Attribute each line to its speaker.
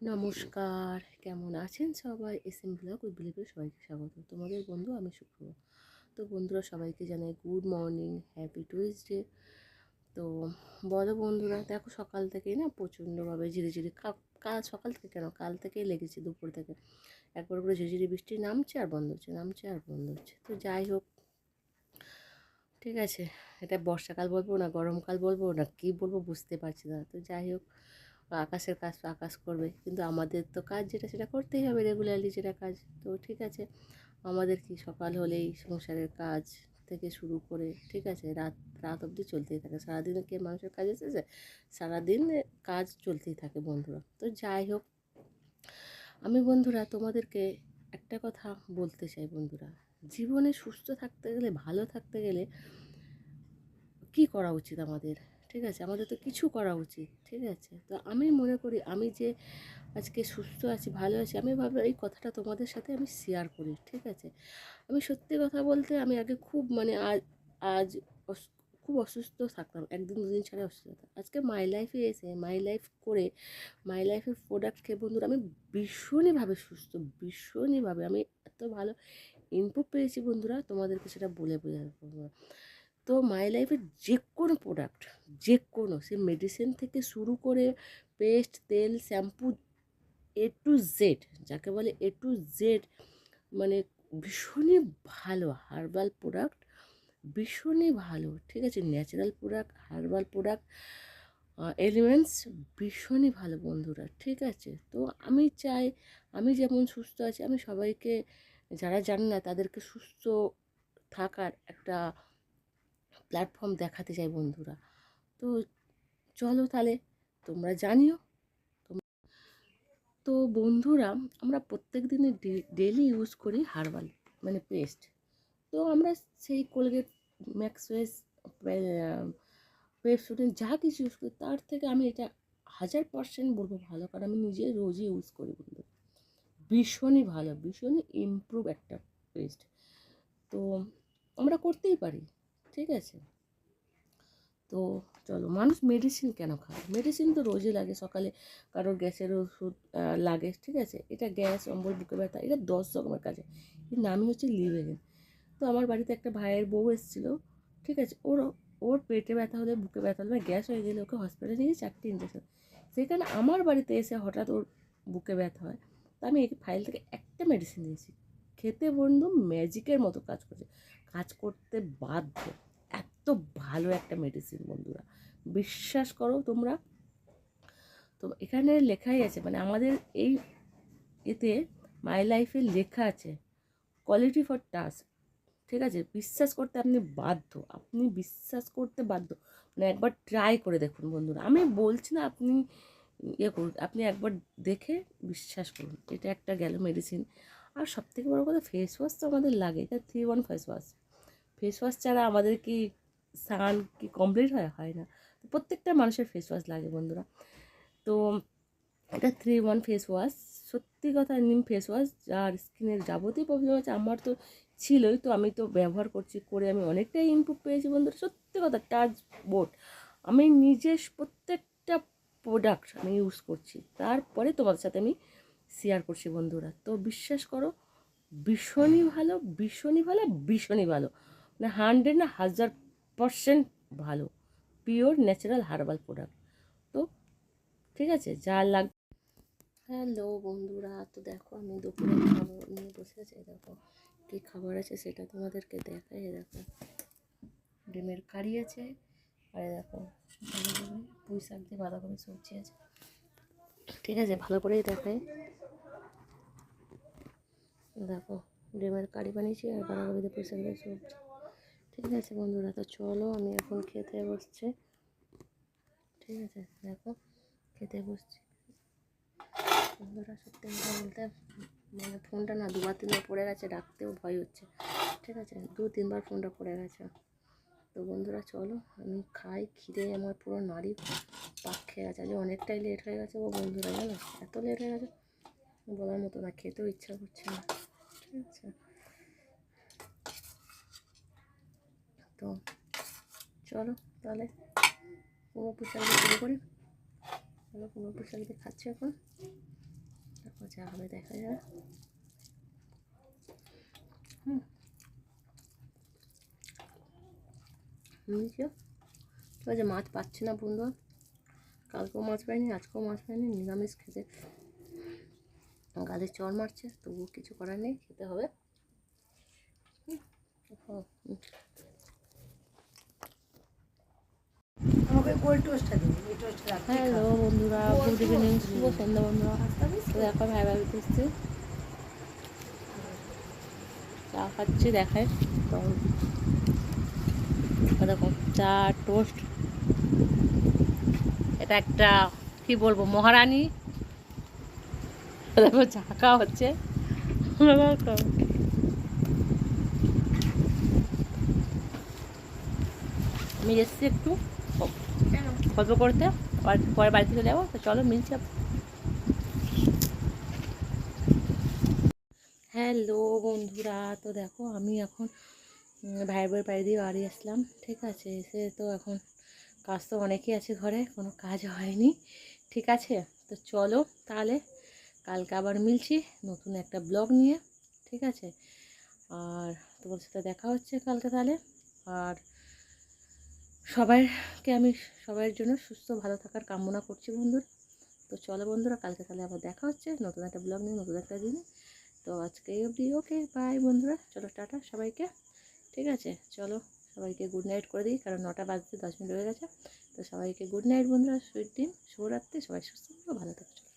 Speaker 1: নমস্কার, কেমন আছেন সবাই? এস এম ব্লগ বিলিপে সবাইকে স্বাগত। তোমাদের বন্ধু আমি শুক্র তো বন্ধুরা, সবাইকে জানাই গুড মর্নিং, হ্যাপি টুইসডে। তো বলো বন্ধুরা, দেখো সকাল থেকেই না প্রচণ্ডভাবে ঝিরিঝিরি কাল সকাল থেকে কেন? কাল থেকেই লেগেছে, দুপুর থেকে। একবার করে ঝিরিঝিরি বৃষ্টি নামছে আর বন্ধ হচ্ছে, নামছে আর বন্ধ হচ্ছে। তো যাই হোক, ঠিক আছে। এটা বর্ষাকাল বলব না, গরমকাল বলব না, কী বলব বুঝতে পারছি না। তো যাই হোক আকাশের কাজ তো আকাশ করবে কিন্তু আমাদের তো কাজ যেটা, সেটা করতেই হবে রেগুলারলি যেটা কাজ। তো ঠিক আছে, আমাদের কি সকাল হলেই সংসারের কাজ থেকে শুরু করে, ঠিক আছে, রাত রাত অবধি চলতেই থাকে। সারাদিনে কে মানুষের কাজ এসেছে সারাদিন কাজ চলতেই থাকে বন্ধুরা। তো যাই হোক, আমি বন্ধুরা তোমাদেরকে একটা কথা বলতে চাই বন্ধুরা। জীবনে সুস্থ থাকতে গেলে, ভালো থাকতে গেলে কি করা উচিত আমাদের? ঠিক আছে? আমাদের তো কিছু করা উচিত, ঠিক আছে? তো আমি মনে করি, আমি যে আজকে সুস্থ আছি, ভালো আছি, আমি ভাবলাম এই কথাটা তোমাদের সাথে আমি শেয়ার করি, ঠিক আছে? আমি সত্যি কথা বলতে আমি আগে খুব মানে আজ আজ খুব অসুস্থ থাকতাম, একদিন দুদিন ছাড়া অসুস্থ থাকতাম আজকে মাই লাইফে এসে মাই লাইফ করে মাই লাইফের প্রোডাক্ট খেয়ে বন্ধুরা, আমি ভীষণইভাবে সুস্থ ভীষণইভাবে আমি এত ভালো ইনপুট পেয়েছি বন্ধুরা, তোমাদেরকে সেটা বলে বোঝাবো তো মাই লাইফের যে কোনো প্রোডাক্ট যে কোনো সে মেডিসিন থেকে শুরু করে পেস্ট তেল শ্যাম্পু এ টু জেড যাকে বলে এ টু জেড মানে ভীষণই ভালো হার্বাল প্রোডাক্ট ভীষণই ভালো, ঠিক আছে? Natural product herbal product elements ভীষণই ভালো বন্ধুরা, ঠিক আছে? তো আমি চাই, আমি যেমন সুস্থ আছি, আমি সবাইকে, যারা জানে না, তাদেরকে সুস্থ থাকার একটা প্ল্যাটফর্ম দেখাতে চাই বন্ধুরা। তো চলো তাহলে তোমরা জানিও। তো বন্ধুরা, আমরা প্রত্যেক দিনে ডেলি ইউজ করি হার্বাল মানে পেস্ট। তো আমরা সেই কোলগেট, ম্যাক্সওয়েস পেপসোডিন যা কিছু ইউজ করি, তার থেকে আমি এটা হাজার পার্সেন্ট বলব ভালো, কারণ আমি নিজে রোজই ইউজ করি বন্ধু ভীষণই ভালো, ভীষণই ইমপ্রুভ একটা পেস্ট। তো আমরা করতেই পারি ঠিক আছে তো চলো মানুষ মেডিসিন কেন খায় মেডিসিন তো রোজই লাগে, সকালে কারোর গ্যাসের ওষুধ লাগে, ঠিক আছে? এটা গ্যাস, অম্বল, বুকে ব্যথা, এটা দশ রকমের কাজে। এর নামই হচ্ছে লিভেরিন। তো আমার বাড়িতে একটা ভাইয়ের বউ এসেছিল, ঠিক আছে? ওর ওর পেটে ব্যথা হলে, বুকে ব্যথা হলে, গ্যাস হয়ে গেলে ওকে হসপিটালে নিয়ে চারটে ইঞ্জেকশন সেখানে আমার বাড়িতে এসে হঠাৎ ওর বুকে ব্যথা হয়, তো আমি এই ফাইল থেকে একটা মেডিসিন দিয়েছি খেতে বন্ধু ম্যাজিকের মতো কাজ করছে। কাজ করতে বাধ্য। এত ভালো একটা মেডিসিন বন্ধুরা। বিশ্বাস করো তোমরা। তো এখানে লেখাই আছে মানে আমাদের এই এতে মাই লাইফে লেখা আছে কোয়ালিটি ফর টাস্ক ঠিক আছে? বিশ্বাস করতে আপনি বাধ্য, আপনি বিশ্বাস করতে বাধ্য। মানে একবার ট্রাই করে দেখুন বন্ধুরা। আমি বলছি না আপনি ইয়ে করুন, আপনি একবার দেখে বিশ্বাস করুন। এটা একটা গেল মেডিসিন আর সবথেকে বড়ো কথা ফেস ওয়াশ তো আমাদের লাগে, এটা three one face wash face wash ছাড়া আমাদের কি স্নান কি কমপ্লিট হয়? হয় না। প্রত্যেকটা মানুষের ফেস ওয়াশ লাগে বন্ধুরা। তো এটা থ্রি ওয়ান ফেস ওয়াশ সত্যি কথা, নিম ফেস ওয়াশ যার স্কিনের যাবতীয় প্রবলেম আছে, আমার তো ছিলই, তো আমি তো ব্যবহার করছি, করে আমি অনেকটাই ইনপুট পেয়েছি বন্ধুরা। সত্যি কথা টাচ বোর্ড আমি নিজে প্রত্যেকটা প্রোডাক্ট আমি ইউজ করছি। তারপরে তোমাদের সাথে আমি শেয়ার করছি বন্ধুরা। তো বিশ্বাস করো, ভীষণই ভালো ভীষণই ভালো ভীষণই ভালো। মানে হান্ড্রেড না, হাজার পারসেন্ট ভালো। পিওর ন্যাচারাল হার্বাল প্রোডাক্ট তো ঠিক আছে, যা লাগ হ্যালো বন্ধুরা, তো দেখো আমি দুপুরে খাবার নিয়ে বসে আছি দেখো কী খাবার আছে সেটা তোমাদেরকে দেখাই দেখো। ডিমের কারি আছে, আর দেখো পুঁই শাক দিয়ে বাঁধাকপি সবজি আছে। ঠিক আছে, ভালো করেই দেখায় দেখো, ডিমের কারি বানিয়েছি আর বাঁধাকপি দিয়ে পুঁই শাক দিয়ে সবজি। ঠিক আছে বন্ধুরা, তো চলো আমি এখন খেতে বসছি। ঠিক আছে, দেখো, খেতে বসছি। বন্ধুরা, সত্যি কথা বলতে মানে ফোনটা না দুবার তিনবার পড়ে গেছে, ডাকতেও ভয় হচ্ছে। ঠিক আছে, দু তিনবার ফোনটা পড়ে গেছে। তো বন্ধুরা, চলো, আমি খাই, খিদে, আমার পুরো নারী পাক খেয়ে গেছে। আজ অনেকটাই লেট হয়ে গেছে ও বন্ধুরা, জানো? এত লেট হয়ে গেছে, বলার মতো না, খেতেও ইচ্ছা করছে না। ঠিক আছে। তো চলো তাহলে পুরো পোশাক দিয়ে শুরু করি। চলো পুরো পোশাক খাচ্ছি এখন। তারপর যা হবে দেখা যাবে। হুম। বুঝছ ঠিক আছে মাছ পাচ্ছি না বন্ধু। কালকেও মাছ পাইনি আজকেও মাছ পাইনি নিরামিষ খেতে। গালে চর মারছে তবুও কিছু করার নেই খেতে হবে। হুম, হুম, হুম।
Speaker 2: আমাকে কোল্ড টোস্টটা দিন এই টোস্টটা
Speaker 1: হ্যালো বন্ধুরা গুড ইভিনিং শুভ সন্ধ্যা বন্ধুরা। দেখো ভাই ভাই চা খাচ্ছি দেখায় দেখো চা টোস্ট এটা একটা কি বলব মহারানী। দেখো চা খাওয়া হচ্ছে। আমি এসছি একটু। গল্প করতে, পরে বাড়ি থেকে যাব, তো চলো মিলছে হ্যালো বন্ধুরা, তো দেখো আমি এখন ভাইয়ের বউয়ের বাড়ি দিয়ে বাড়ি আসলাম, ঠিক আছে? এসে তো এখন কাজ তো অনেকই আছে ঘরে, কোনো কাজ হয়নি, ঠিক আছে? তো চলো তাহলে কালকে আবার মিলছি, নতুন একটা ব্লগ নিয়ে, ঠিক আছে? আর তোমার সাথে দেখা হচ্ছে কালকে তাহলে, আর সবাইকে আমি সবার জন্য সুস্থ, ভালো থাকার কামনা করছি বন্ধুরা। তো চলো বন্ধুরা, কালকে তাহলে আবার দেখা হচ্ছে। নতুন একটা ব্লগ নিয়ে, নতুন একটা দিনে। তো আজকে অবধি ওকে বাই বন্ধুরা। চলো, টাটা সবাইকে। ঠিক আছে? চলো, সবাইকে গুড নাইট করে দিই, কারণ নটা বাজতে দশ মিনিট হয়ে গেছে। তো সবাইকে গুড নাইট বন্ধুরা সুইট দিন শুভরাত্রি। সবাই সুস্থ, ভালো থাকো।